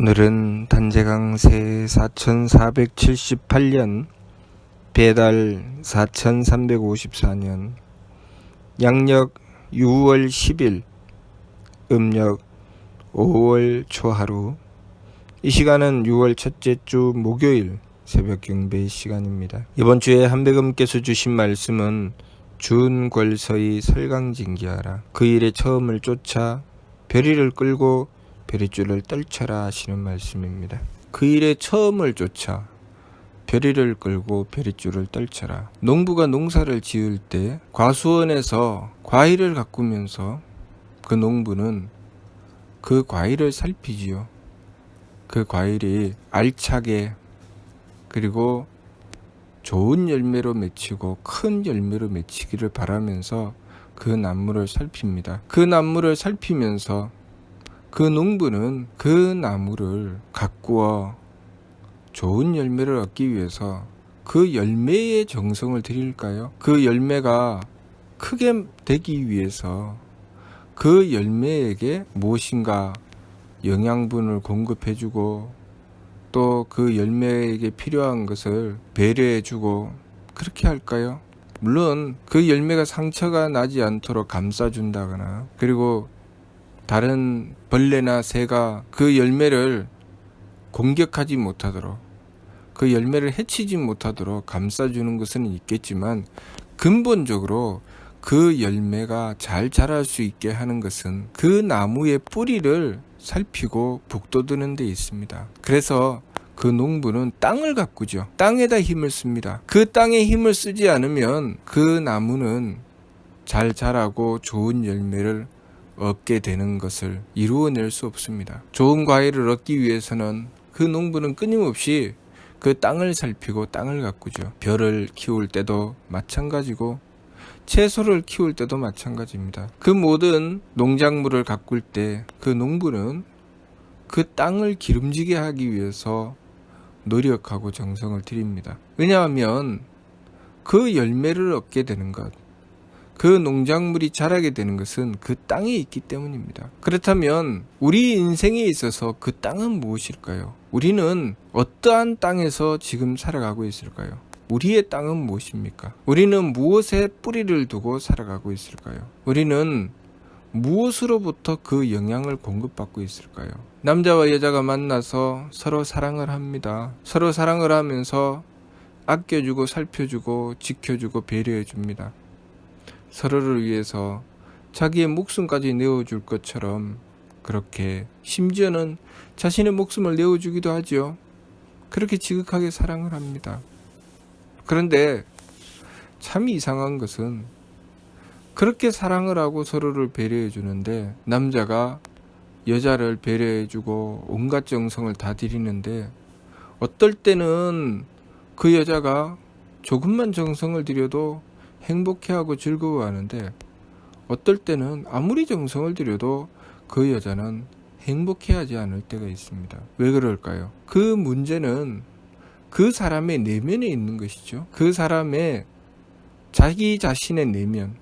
오늘은 단재강세 4478년 배달 4354년 양력 6월 10일 음력 5월 초하루 이 시간은 6월 첫째 주 목요일 새벽 경배 시간입니다. 이번 주에 한백음께서 주신 말씀은 준궐서의 설강징기하라 그 일의 처음을 쫓아 별이를 끌고 별이줄을 떨쳐라 하시는 말씀입니다. 그 일의 처음을 쫓아 별이를 끌고 별이줄을 떨쳐라. 농부가 농사를 지을 때 과수원에서 과일을 가꾸면서 그 농부는 그 과일을 살피지요. 그 과일이 알차게 그리고 좋은 열매로 맺히고 큰 열매로 맺히기를 바라면서 그 나무를 살핍니다. 그 나무를 살피면서 그 농부는 그 나무를 가꾸어 좋은 열매를 얻기 위해서 그 열매의 정성을 들일까요? 그 열매가 크게 되기 위해서 그 열매에게 무엇인가 영양분을 공급해주고 또 그 열매에게 필요한 것을 배려해주고 그렇게 할까요? 물론 그 열매가 상처가 나지 않도록 감싸준다거나 그리고 다른 벌레나 새가 그 열매를 공격하지 못하도록 그 열매를 해치지 못하도록 감싸주는 것은 있겠지만 근본적으로 그 열매가 잘 자랄 수 있게 하는 것은 그 나무의 뿌리를 살피고 북돋우는 데 있습니다. 그래서 그 농부는 땅을 가꾸죠. 땅에다 힘을 씁니다. 그 땅에 힘을 쓰지 않으면 그 나무는 잘 자라고 좋은 열매를 얻게 되는 것을 이루어낼 수 없습니다. 좋은 과일을 얻기 위해서는 그 농부는 끊임없이 그 땅을 살피고 땅을 가꾸죠. 벼를 키울 때도 마찬가지고 채소를 키울 때도 마찬가지입니다. 그 모든 농작물을 가꿀 때 그 농부는 그 땅을 기름지게 하기 위해서 노력하고 정성을 들입니다. 왜냐하면 그 열매를 얻게 되는 것, 그 농작물이 자라게 되는 것은 그 땅에 있기 때문입니다. 그렇다면 우리 인생에 있어서 그 땅은 무엇일까요? 우리는 어떠한 땅에서 지금 살아가고 있을까요? 우리의 땅은 무엇입니까? 우리는 무엇에 뿌리를 두고 살아가고 있을까요? 우리는 무엇으로부터 그 영향을 공급받고 있을까요? 남자와 여자가 만나서 서로 사랑을 합니다. 서로 사랑을 하면서 아껴주고 살펴주고 지켜주고 배려해줍니다. 서로를 위해서 자기의 목숨까지 내어줄 것처럼 그렇게 심지어는 자신의 목숨을 내어주기도 하지요. 그렇게 지극하게 사랑을 합니다. 그런데 참 이상한 것은 그렇게 사랑을 하고 서로를 배려해 주는데 남자가 여자를 배려해 주고 온갖 정성을 다 들이는데 어떨 때는 그 여자가 조금만 정성을 들여도 행복해하고 즐거워하는데 어떨 때는 아무리 정성을 들여도 그 여자는 행복해하지 않을 때가 있습니다. 왜 그럴까요? 그 문제는 그 사람의 내면에 있는 것이죠. 그 사람의 자기 자신의 내면,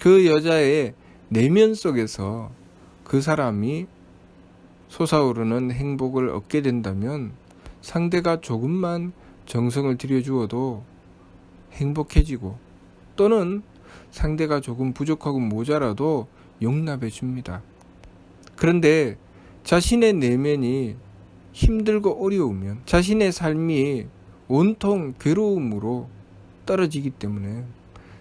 그 여자의 내면 속에서 그 사람이 솟아오르는 행복을 얻게 된다면 상대가 조금만 정성을 들여주어도 행복해지고 또는 상대가 조금 부족하고 모자라도 용납해 줍니다. 그런데 자신의 내면이 힘들고 어려우면 자신의 삶이 온통 괴로움으로 떨어지기 때문에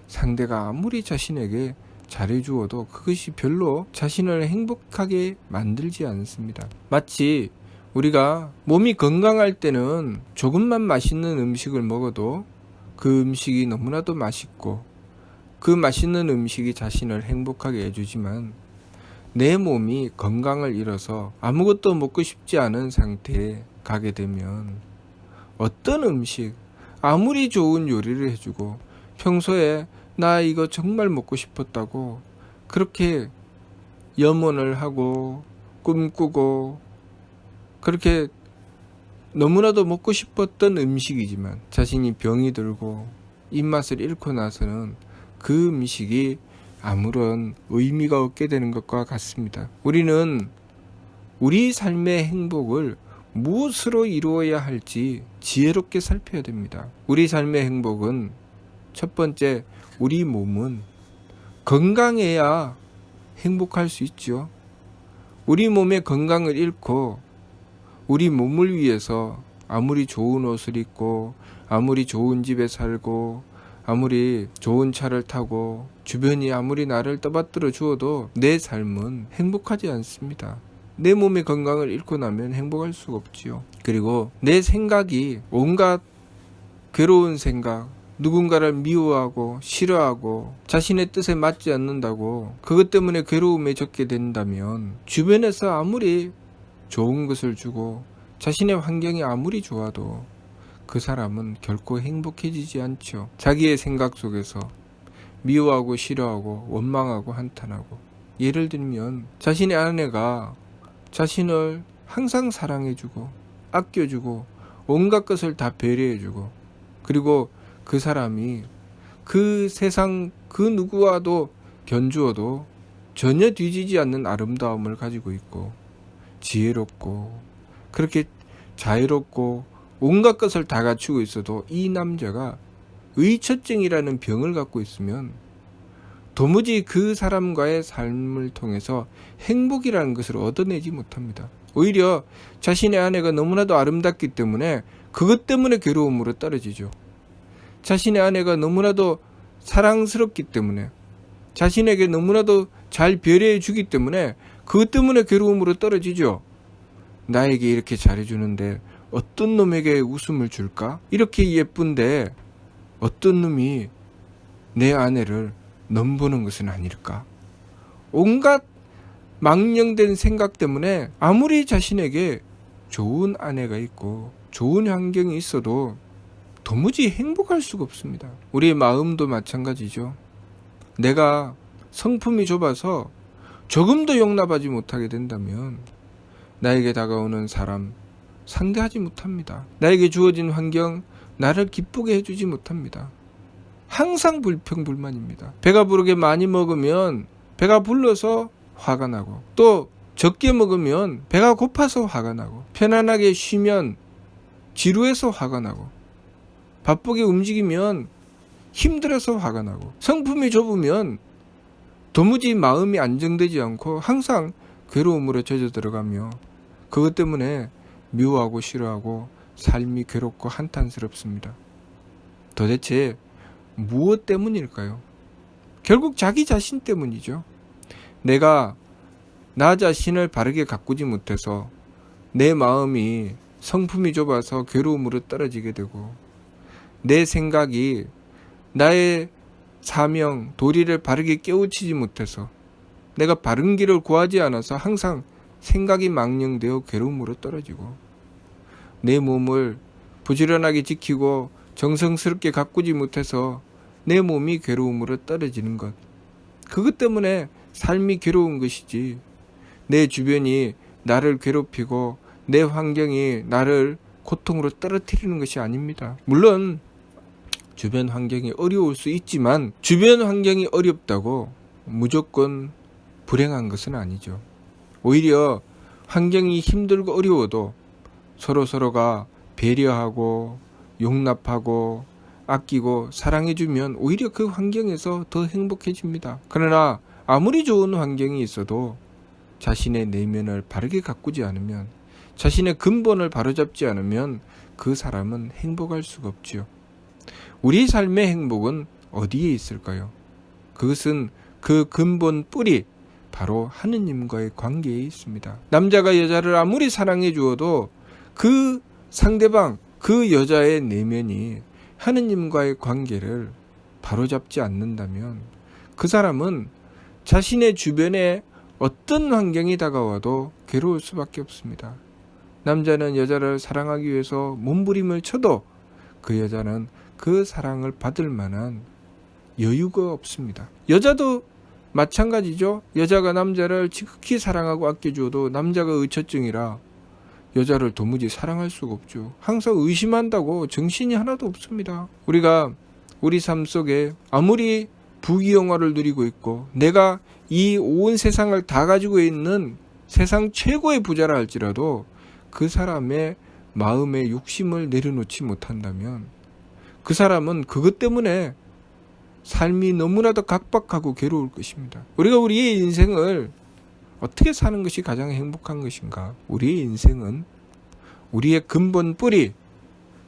상대가 아무리 자신에게 잘해주어도 그것이 별로 자신을 행복하게 만들지 않습니다. 마치 우리가 몸이 건강할 때는 조금만 맛있는 음식을 먹어도 그 음식이 너무나도 맛있고 그 맛있는 음식이 자신을 행복하게 해주지만 내 몸이 건강을 잃어서 아무것도 먹고 싶지 않은 상태에 가게 되면 어떤 음식, 아무리 좋은 요리를 해주고 평소에 나 이거 정말 먹고 싶었다고 그렇게 염원을 하고 꿈꾸고 그렇게 너무나도 먹고 싶었던 음식이지만 자신이 병이 들고 입맛을 잃고 나서는 그 음식이 아무런 의미가 없게 되는 것과 같습니다. 우리는 우리 삶의 행복을 무엇으로 이루어야 할지 지혜롭게 살펴야 됩니다. 우리 삶의 행복은 첫 번째, 우리 몸은 건강해야 행복할 수 있죠. 우리 몸의 건강을 잃고 우리 몸을 위해서 아무리 좋은 옷을 입고 아무리 좋은 집에 살고 아무리 좋은 차를 타고 주변이 아무리 나를 떠받들어 주어도 내 삶은 행복하지 않습니다. 내 몸의 건강을 잃고 나면 행복할 수가 없지요. 그리고 내 생각이 온갖 괴로운 생각, 누군가를 미워하고 싫어하고 자신의 뜻에 맞지 않는다고 그것 때문에 괴로움에 적게 된다면 주변에서 아무리 좋은 것을 주고 자신의 환경이 아무리 좋아도 그 사람은 결코 행복해지지 않죠. 자기의 생각 속에서 미워하고 싫어하고 원망하고 한탄하고 예를 들면 자신의 아내가 자신을 항상 사랑해주고 아껴주고 온갖 것을 다 배려해주고 그리고 그 사람이 그 세상 그 누구와도 견주어도 전혀 뒤지지 않는 아름다움을 가지고 있고 지혜롭고 그렇게 자유롭고 온갖 것을 다 갖추고 있어도 이 남자가 의처증이라는 병을 갖고 있으면 도무지 그 사람과의 삶을 통해서 행복이라는 것을 얻어내지 못합니다. 오히려 자신의 아내가 너무나도 아름답기 때문에 그것 때문에 괴로움으로 떨어지죠. 자신의 아내가 너무나도 사랑스럽기 때문에 자신에게 너무나도 잘 배려해 주기 때문에 그것 때문에 괴로움으로 떨어지죠. 나에게 이렇게 잘해주는데 어떤 놈에게 웃음을 줄까? 이렇게 예쁜데 어떤 놈이 내 아내를 넘보는 것은 아닐까? 온갖 망령된 생각 때문에 아무리 자신에게 좋은 아내가 있고 좋은 환경이 있어도 도무지 행복할 수가 없습니다. 우리의 마음도 마찬가지죠. 내가 성품이 좁아서 조금도 용납하지 못하게 된다면 나에게 다가오는 사람 상대하지 못합니다. 나에게 주어진 환경 나를 기쁘게 해주지 못합니다. 항상 불평불만입니다. 배가 부르게 많이 먹으면 배가 불러서 화가 나고 또 적게 먹으면 배가 고파서 화가 나고 편안하게 쉬면 지루해서 화가 나고 바쁘게 움직이면 힘들어서 화가 나고 성품이 좁으면 도무지 마음이 안정되지 않고 항상 괴로움으로 젖어 들어가며 그것 때문에 미워하고 싫어하고 삶이 괴롭고 한탄스럽습니다. 도대체 무엇 때문일까요? 결국 자기 자신 때문이죠. 내가 나 자신을 바르게 가꾸지 못해서 내 마음이 성품이 좁아서 괴로움으로 떨어지게 되고 내 생각이 나의 사명, 도리를 바르게 깨우치지 못해서 내가 바른 길을 구하지 않아서 항상 생각이 망령되어 괴로움으로 떨어지고 내 몸을 부지런하게 지키고 정성스럽게 가꾸지 못해서 내 몸이 괴로움으로 떨어지는 것. 그것 때문에 삶이 괴로운 것이지. 내 주변이 나를 괴롭히고 내 환경이 나를 고통으로 떨어뜨리는 것이 아닙니다. 물론 주변 환경이 어려울 수 있지만 주변 환경이 어렵다고 무조건 불행한 것은 아니죠. 오히려 환경이 힘들고 어려워도 서로 서로가 배려하고 용납하고 아끼고 사랑해주면 오히려 그 환경에서 더 행복해집니다. 그러나 아무리 좋은 환경이 있어도 자신의 내면을 바르게 가꾸지 않으면 자신의 근본을 바로잡지 않으면 그 사람은 행복할 수가 없지요. 우리 삶의 행복은 어디에 있을까요? 그것은 그 근본 뿌리, 바로 하느님과의 관계에 있습니다. 남자가 여자를 아무리 사랑해 주어도 그 상대방, 그 여자의 내면이 하느님과의 관계를 바로잡지 않는다면 그 사람은 자신의 주변에 어떤 환경이 다가와도 괴로울 수밖에 없습니다. 남자는 여자를 사랑하기 위해서 몸부림을 쳐도 그 여자는 그 사랑을 받을 만한 여유가 없습니다. 여자도 마찬가지죠. 여자가 남자를 지극히 사랑하고 아껴줘도 남자가 의처증이라 여자를 도무지 사랑할 수가 없죠. 항상 의심한다고 정신이 하나도 없습니다. 우리가 우리 삶 속에 아무리 부귀영화를 누리고 있고 내가 이 온 세상을 다 가지고 있는 세상 최고의 부자라 할지라도 그 사람의 마음의 욕심을 내려놓지 못한다면 그 사람은 그것 때문에 삶이 너무나도 각박하고 괴로울 것입니다. 우리가 우리의 인생을 어떻게 사는 것이 가장 행복한 것인가? 우리의 인생은 우리의 근본 뿌리,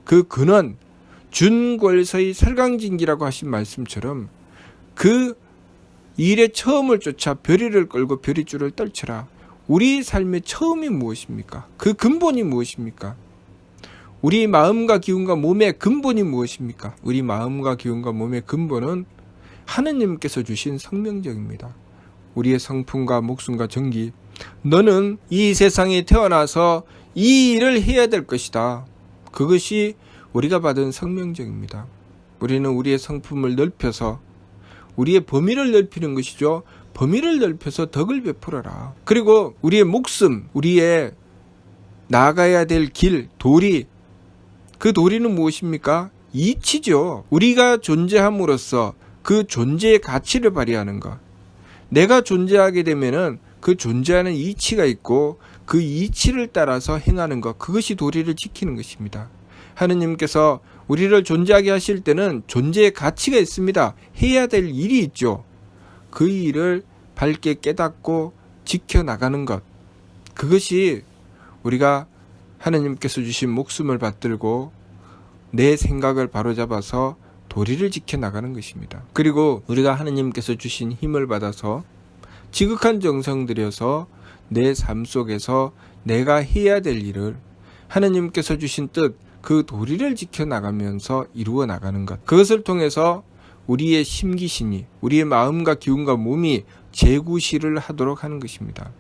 그 근원, 준골서의 설강진기라고 하신 말씀처럼 그 일의 처음을 쫓아 별이를 끌고 별이줄을 떨쳐라. 우리 삶의 처음이 무엇입니까? 그 근본이 무엇입니까? 우리 마음과 기운과 몸의 근본이 무엇입니까? 우리 마음과 기운과 몸의 근본은 하느님께서 주신 성명적입니다. 우리의 성품과 목숨과 정기. 너는 이 세상에 태어나서 이 일을 해야 될 것이다. 그것이 우리가 받은 성명적입니다. 우리는 우리의 성품을 넓혀서 우리의 범위를 넓히는 것이죠. 범위를 넓혀서 덕을 베풀어라. 그리고 우리의 목숨, 우리의 나아가야 될 길, 도리, 그 도리는 무엇입니까? 이치죠. 우리가 존재함으로써 그 존재의 가치를 발휘하는 것. 내가 존재하게 되면은 그 존재하는 이치가 있고 그 이치를 따라서 행하는 것. 그것이 도리를 지키는 것입니다. 하느님께서 우리를 존재하게 하실 때는 존재의 가치가 있습니다. 해야 될 일이 있죠. 그 일을 밝게 깨닫고 지켜나가는 것. 그것이 우리가 하느님께서 주신 목숨을 받들고 내 생각을 바로잡아서 도리를 지켜나가는 것입니다. 그리고 우리가 하느님께서 주신 힘을 받아서 지극한 정성 들여서 내 삶 속에서 내가 해야 될 일을 하느님께서 주신 뜻, 그 도리를 지켜나가면서 이루어 나가는 것. 그것을 통해서 우리의 심기신이, 우리의 마음과 기운과 몸이 재구시를 하도록 하는 것입니다.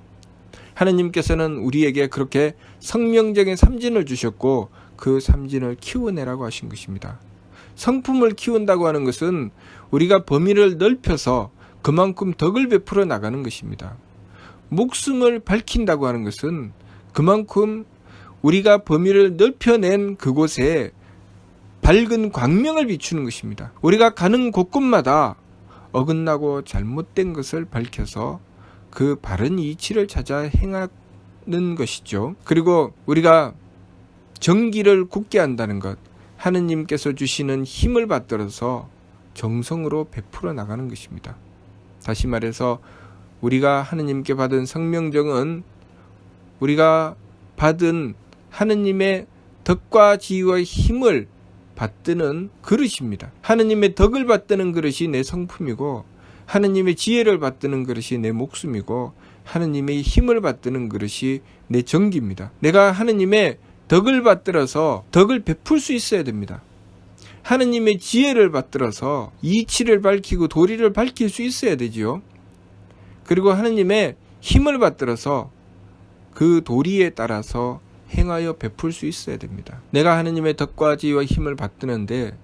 하느님께서는 우리에게 그렇게 성명적인 삼진을 주셨고 그 삼진을 키워내라고 하신 것입니다. 성품을 키운다고 하는 것은 우리가 범위를 넓혀서 그만큼 덕을 베풀어 나가는 것입니다. 목숨을 밝힌다고 하는 것은 그만큼 우리가 범위를 넓혀낸 그곳에 밝은 광명을 비추는 것입니다. 우리가 가는 곳곳마다 어긋나고 잘못된 것을 밝혀서 그 바른 이치를 찾아 행하는 것이죠. 그리고 우리가 정기를 굳게 한다는 것, 하느님께서 주시는 힘을 받들어서 정성으로 베풀어 나가는 것입니다. 다시 말해서 우리가 하느님께 받은 성명정은 우리가 받은 하느님의 덕과 지위와 힘을 받드는 그릇입니다. 하느님의 덕을 받드는 그릇이 내 성품이고 하느님의 지혜를 받드는 그릇이 내 목숨이고 하느님의 힘을 받드는 그릇이 내 정기입니다. 내가 하느님의 덕을 받들어서 덕을 베풀 수 있어야 됩니다. 하느님의 지혜를 받들어서 이치를 밝히고 도리를 밝힐 수 있어야 되지요. 그리고 하느님의 힘을 받들어서 그 도리에 따라서 행하여 베풀 수 있어야 됩니다. 내가 하느님의 덕과 지혜와 힘을 받드는데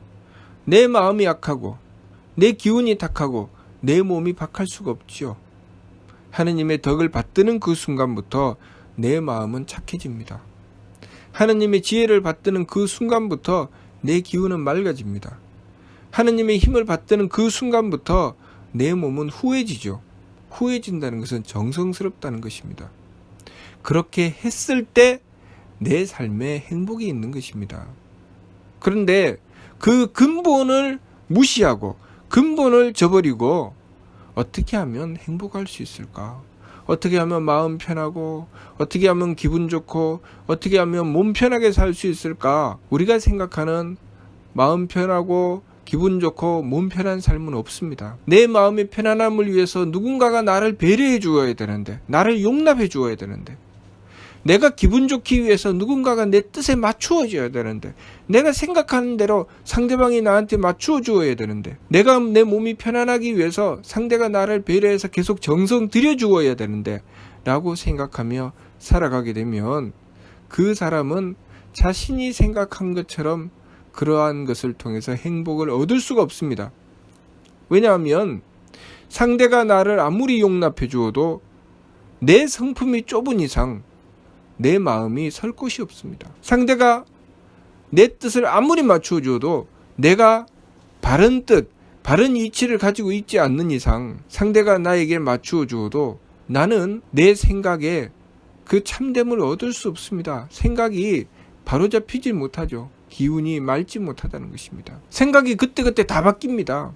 내 마음이 약하고 내 기운이 탁하고 내 몸이 박할 수가 없지요. 하느님의 덕을 받드는 그 순간부터 내 마음은 착해집니다. 하느님의 지혜를 받드는 그 순간부터 내 기운은 맑아집니다. 하느님의 힘을 받드는 그 순간부터 내 몸은 후해지죠. 후해진다는 것은 정성스럽다는 것입니다. 그렇게 했을 때 내 삶에 행복이 있는 것입니다. 그런데 그 근본을 무시하고 근본을 저버리고 어떻게 하면 행복할 수 있을까? 어떻게 하면 마음 편하고 어떻게 하면 기분 좋고 어떻게 하면 몸 편하게 살 수 있을까? 우리가 생각하는 마음 편하고 기분 좋고 몸 편한 삶은 없습니다. 내 마음의 편안함을 위해서 누군가가 나를 배려해 주어야 되는데, 나를 용납해 주어야 되는데, 내가 기분 좋기 위해서 누군가가 내 뜻에 맞추어줘야 되는데 내가 생각하는 대로 상대방이 나한테 맞추어 주어야 되는데 내가 내 몸이 편안하기 위해서 상대가 나를 배려해서 계속 정성 들여 주어야 되는데 라고 생각하며 살아가게 되면 그 사람은 자신이 생각한 것처럼 그러한 것을 통해서 행복을 얻을 수가 없습니다. 왜냐하면 상대가 나를 아무리 용납해 주어도 내 성품이 좁은 이상 내 마음이 설 곳이 없습니다. 상대가 내 뜻을 아무리 맞추어 줘도 내가 바른 뜻, 바른 이치를 가지고 있지 않는 이상 상대가 나에게 주어도 나는 내 생각에 그 참됨을 얻을 수 없습니다. 생각이 바로잡히지 못하죠. 기운이 맑지 못하다는 것입니다. 생각이 그때그때 다 바뀝니다.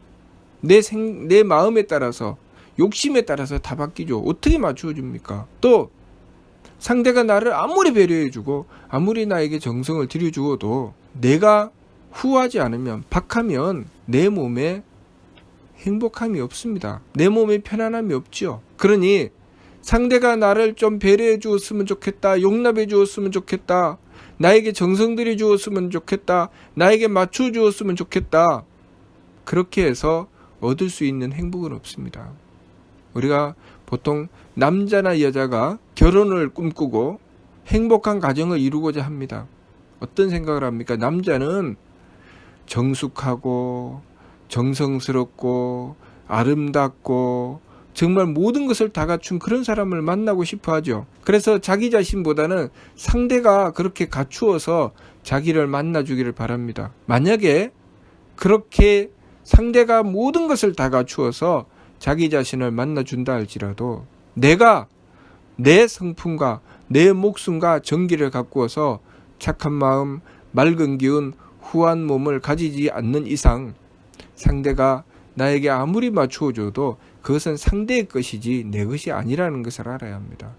내 생, 내 마음에 따라서, 욕심에 따라서 다 바뀌죠. 어떻게 맞추어 줍니까? 또, 상대가 나를 아무리 배려해주고, 아무리 나에게 정성을 들여주어도, 내가 후하지 않으면, 박하면, 내 몸에 행복함이 없습니다. 내 몸에 편안함이 없지요. 그러니, 상대가 나를 좀 배려해 주었으면 좋겠다. 용납해 주었으면 좋겠다. 나에게 정성 들여 주었으면 좋겠다. 나에게 맞춰 주었으면 좋겠다. 그렇게 해서 얻을 수 있는 행복은 없습니다. 우리가 보통 남자나 여자가 결혼을 꿈꾸고 행복한 가정을 이루고자 합니다. 어떤 생각을 합니까? 남자는 정숙하고 정성스럽고 아름답고 정말 모든 것을 다 갖춘 그런 사람을 만나고 싶어 하죠. 그래서 자기 자신보다는 상대가 그렇게 갖추어서 자기를 만나주기를 바랍니다. 만약에 그렇게 상대가 모든 것을 다 갖추어서 자기 자신을 만나준다 할지라도 내가 내 성품과 내 목숨과 정기를 가꾸어서 착한 마음, 맑은 기운, 후한 몸을 가지지 않는 이상 상대가 나에게 아무리 맞추어줘도 그것은 상대의 것이지 내 것이 아니라는 것을 알아야 합니다.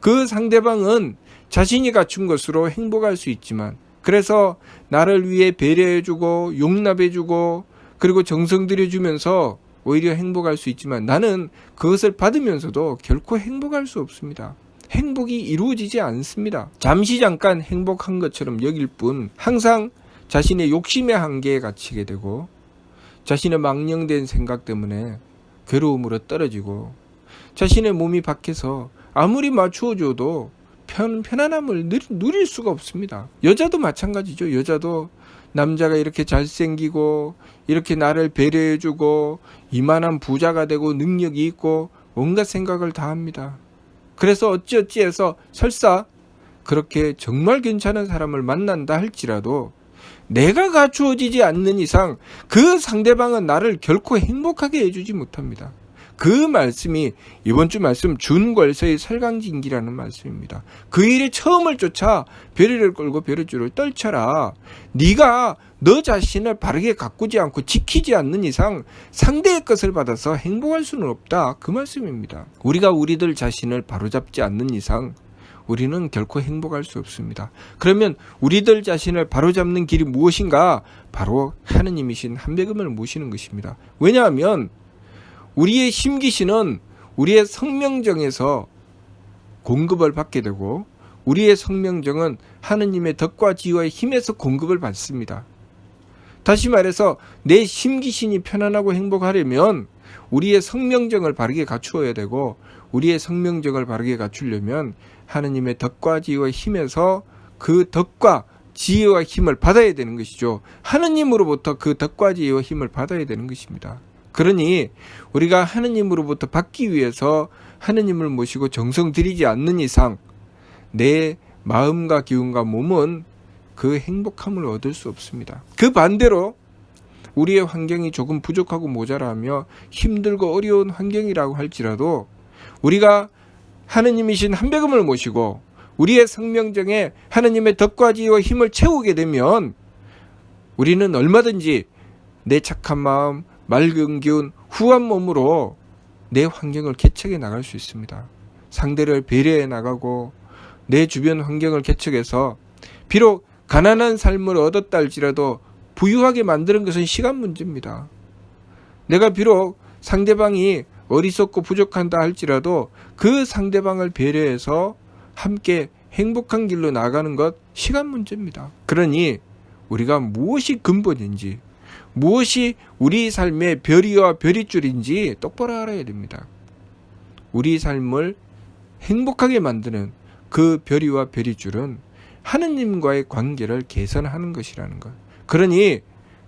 그 상대방은 자신이 갖춘 것으로 행복할 수 있지만 그래서 나를 위해 배려해주고 용납해주고 그리고 정성 들여주면서 오히려 행복할 수 있지만 나는 그것을 받으면서도 결코 행복할 수 없습니다. 행복이 이루어지지 않습니다. 잠시 잠깐 행복한 것처럼 여길 뿐 항상 자신의 욕심의 한계에 갇히게 되고 자신의 망령된 생각 때문에 괴로움으로 떨어지고 자신의 몸이 밖에서 아무리 맞추어줘도 편, 편안함을 누릴, 수가 없습니다. 여자도 마찬가지죠. 여자도 남자가 이렇게 잘생기고 이렇게 나를 배려해주고 이만한 부자가 되고 능력이 있고 온갖 생각을 다 합니다. 그래서 어찌어찌 해서 설사 그렇게 정말 괜찮은 사람을 만난다 할지라도 내가 갖추어지지 않는 이상 그 상대방은 나를 결코 행복하게 해주지 못합니다. 그 말씀이 이번 주 말씀 준궐서의 설강진기라는 말씀입니다. 그 일이 처음을 쫓아 별이를 끌고 별의줄을 떨쳐라. 네가 너 자신을 바르게 가꾸지 않고 지키지 않는 이상 상대의 것을 받아서 행복할 수는 없다. 그 말씀입니다. 우리가 우리들 자신을 바로잡지 않는 이상 우리는 결코 행복할 수 없습니다. 그러면 우리들 자신을 바로잡는 길이 무엇인가? 바로 하느님이신 한배금을 모시는 것입니다. 왜냐하면 우리의 심기신은 우리의 성명정에서 공급을 받게 되고 우리의 성명정은 하느님의 덕과 지혜와 힘에서 공급을 받습니다. 다시 말해서 내 심기신이 편안하고 행복하려면 우리의 성명정을 바르게 갖추어야 되고 우리의 성명정을 바르게 갖추려면 하느님의 덕과 지혜와 힘에서 그 덕과 지혜와 힘을 받아야 되는 것이죠. 하느님으로부터 그 덕과 지혜와 힘을 받아야 되는 것입니다. 그러니 우리가 하느님으로부터 받기 위해서 하느님을 모시고 정성 들이지 않는 이상 내 마음과 기운과 몸은 그 행복함을 얻을 수 없습니다. 그 반대로 우리의 환경이 조금 부족하고 모자라며 힘들고 어려운 환경이라고 할지라도 우리가 하느님이신 한배금을 모시고 우리의 성명정에 하느님의 덕과 지혜와 힘을 채우게 되면 우리는 얼마든지 내 착한 마음, 맑은 기운, 후한 몸으로 내 환경을 개척해 나갈 수 있습니다. 상대를 배려해 나가고 내 주변 환경을 개척해서 비록 가난한 삶을 얻었다 할지라도 부유하게 만드는 것은 시간 문제입니다. 내가 비록 상대방이 어리석고 부족한다 할지라도 그 상대방을 배려해서 함께 행복한 길로 나가는 것 시간 문제입니다. 그러니 우리가 무엇이 근본인지 무엇이 우리 삶의 별이와 별이줄인지 똑바로 알아야 됩니다. 우리 삶을 행복하게 만드는 그 별이와 별이줄은 하느님과의 관계를 개선하는 것이라는 것. 그러니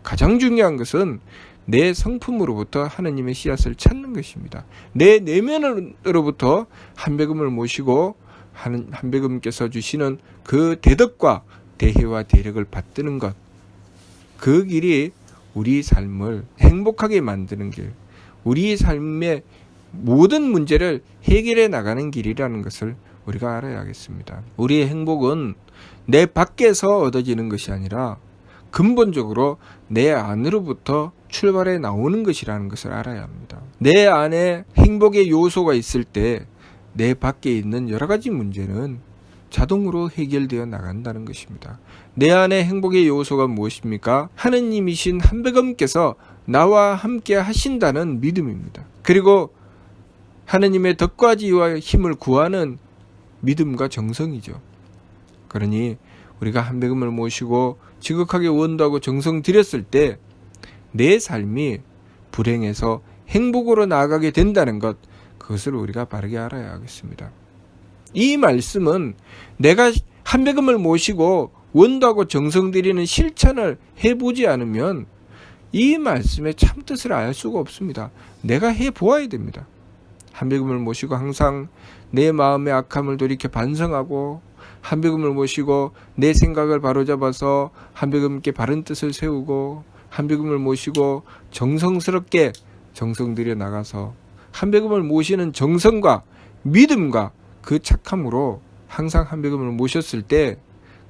가장 중요한 것은 내 성품으로부터 하느님의 씨앗을 찾는 것입니다. 내 내면으로부터 한배금을 모시고 한배금께서 주시는 그 대덕과 대혜와 대력을 받드는 것. 그 길이 우리 삶을 행복하게 만드는 길, 우리 삶의 모든 문제를 해결해 나가는 길이라는 것을 우리가 알아야겠습니다. 우리의 행복은 내 밖에서 얻어지는 것이 아니라 근본적으로 내 안으로부터 출발해 나오는 것이라는 것을 알아야 합니다. 내 안에 행복의 요소가 있을 때 내 밖에 있는 여러 가지 문제는 자동으로 해결되어 나간다는 것입니다. 내 안에 행복의 요소가 무엇입니까? 하느님이신 한백엄께서 나와 함께 하신다는 믿음입니다. 그리고 하느님의 덕과 지와 힘을 구하는 믿음과 정성이죠. 그러니 우리가 한백음을 모시고 지극하게 원도하고 정성 들였을 때 내 삶이 불행에서 행복으로 나아가게 된다는 것 그것을 우리가 바르게 알아야 하겠습니다. 이 말씀은 내가 한백음을 모시고 원도하고 정성 들이는 실천을 해보지 않으면 이 말씀의 참뜻을 알 수가 없습니다. 내가 해 보아야 됩니다. 한백음을 모시고 항상 내 마음의 악함을 돌이켜 반성하고 한백음을 모시고 내 생각을 바로잡아서 한백음께 바른 뜻을 세우고 한백음을 모시고 정성스럽게 정성 들여 나가서 한백음을 모시는 정성과 믿음과 그 착함으로 항상 한백음을 모셨을 때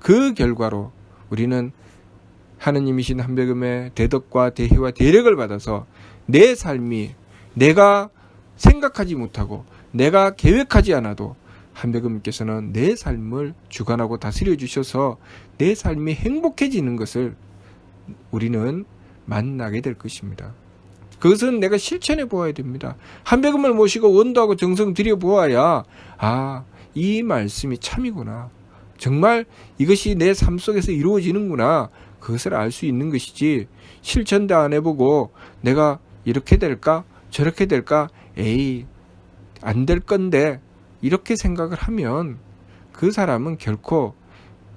그 결과로 우리는 하느님이신 한백음의 대덕과 대희와 대력을 받아서 내 삶이 내가 생각하지 못하고 내가 계획하지 않아도 한백음께서는 내 삶을 주관하고 다스려 주셔서 내 삶이 행복해지는 것을 우리는 만나게 될 것입니다. 그것은 내가 실천해 보아야 됩니다. 한백음을 모시고 원도하고 정성 들여 보아야 아, 이 말씀이 참이구나. 정말 이것이 내 삶 속에서 이루어지는구나. 그것을 알 수 있는 것이지 실천도 안 해보고 내가 이렇게 될까 저렇게 될까 에이 안 될 건데 이렇게 생각을 하면 그 사람은 결코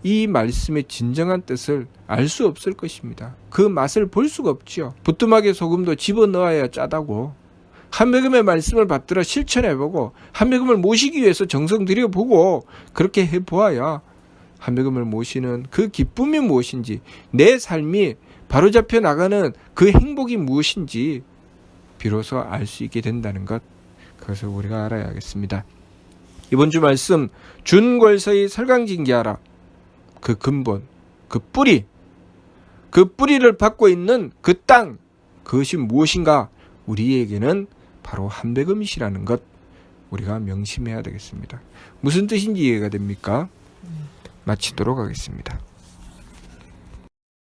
이 말씀의 진정한 뜻을 알 수 없을 것입니다. 그 맛을 볼 수가 없지요. 부뚜막에 소금도 집어 넣어야 짜다고. 한백음의 말씀을 받들어 실천해보고 한백음을 모시기 위해서 정성 들여보고 그렇게 해보아야 한백음을 모시는 그 기쁨이 무엇인지 내 삶이 바로잡혀 나가는 그 행복이 무엇인지 비로소 알 수 있게 된다는 것 그것을 우리가 알아야겠습니다. 이번 주 말씀 준궐서의 설강징계하라 그 근본 그 뿌리 그 뿌리를 받고 있는 그 땅 그것이 무엇인가 우리에게는 바로 한백음이시라는 것 우리가 명심해야 되겠습니다. 무슨 뜻인지 이해가 됩니까? 마치도록 하겠습니다.